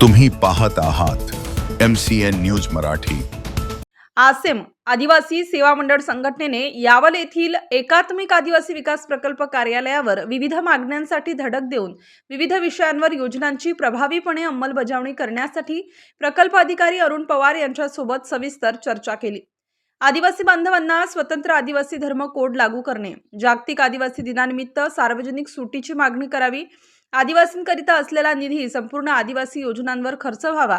तुम्ही पाहत आहात M C N news Marathi. आसेम आदिवासी सेवा मंडळ संघटनेने यावल येथील एकात्मिक आदिवासी विकास प्रकल्प कार्यालयावर विविध मागण्यांसाठी धडक देऊन विविध विषयांवर योजनांची प्रभावीपणे अंमलबजावणी करण्यासाठी प्रकल्प अधिकारी अरुण पवार यांच्यासोबत सविस्तर चर्चा केली. आदिवासी बांधवांना स्वतंत्र आदिवासी धर्म कोड लागू करणे जागतिक आदिवासी दिनानिमित्त सार्वजनिक सुटीची मागणी करावी आदिवासींकरिता असलेला निधी संपूर्ण आदिवासी योजनांवर खर्च व्हावा.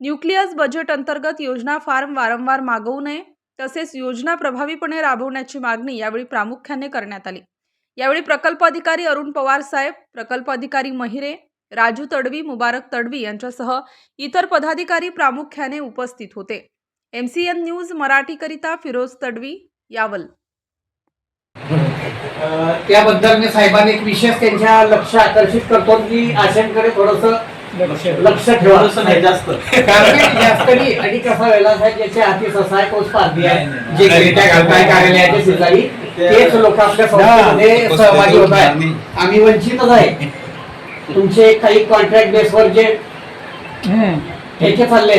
न्यूक्लियस बजेट अंतर्गत योजना फार्म वारंवार मागवू नये तसेच योजना प्रभावीपणे राबवण्याची मागणी यावेळी प्रामुख्याने करण्यात आली. यावेळी प्रकल्प अधिकारी अरुण पवार साहेब प्रकल्प अधिकारी महिरे राजू तडवी मुबारक तडवी यांच्यासह इतर पदाधिकारी प्रामुख्याने उपस्थित होते. एम सी एन न्यूज मराठीकरिता फिरोज तडवी यावल. त्याबद्दल मी साहेबांनी एक विशेष त्यांच्या लक्ष आकर्षित करतो की आशंकडे थोडस लक्ष ठेवा. नाही जास्त. कारण जास्त नाही आणि कसा वेळा साहेब ज्याचे हाती ससा आहे तोच पारधी आहे जे गेट्या घालताय कार्यालयाच्या शेजारी तेच लोक आपल्या संस्थेमध्ये सहभागी होत आहे आम्ही. वंचितच आहे. तुमचे काही कॉन्ट्रॅक्ट बेसवर जे ठेके चालले.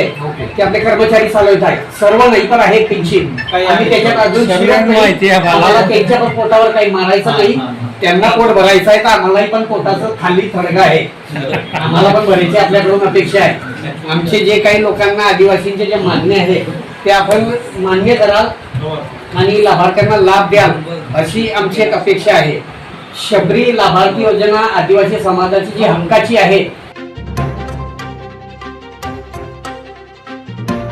ते आपले कर्मचारी चालवत आहेत. सर्व नाही तर आहेत त्यांची. आम्ही त्याच्यात अजून शिरत नाही. आम्हाला. त्यांच्या पण पोटावर काही मारायचं नाही. त्यांना पोट भरायचं आहे तर आम्हालाही पण पोटाचं खाली थडगा आहे. आम्हाला पण भरायची आपल्याकडून अपेक्षा आहे. आमचे जे काही लोकांना आदिवासींचे जे मागणे आहे ते आपण मान्य कराल आणि लाभार्थ्यांना लाभ द्याल अशी आमची एक अपेक्षा आहे. शबरी लाभार्थी योजना आदिवासी समाजाची जी हक्काची आहे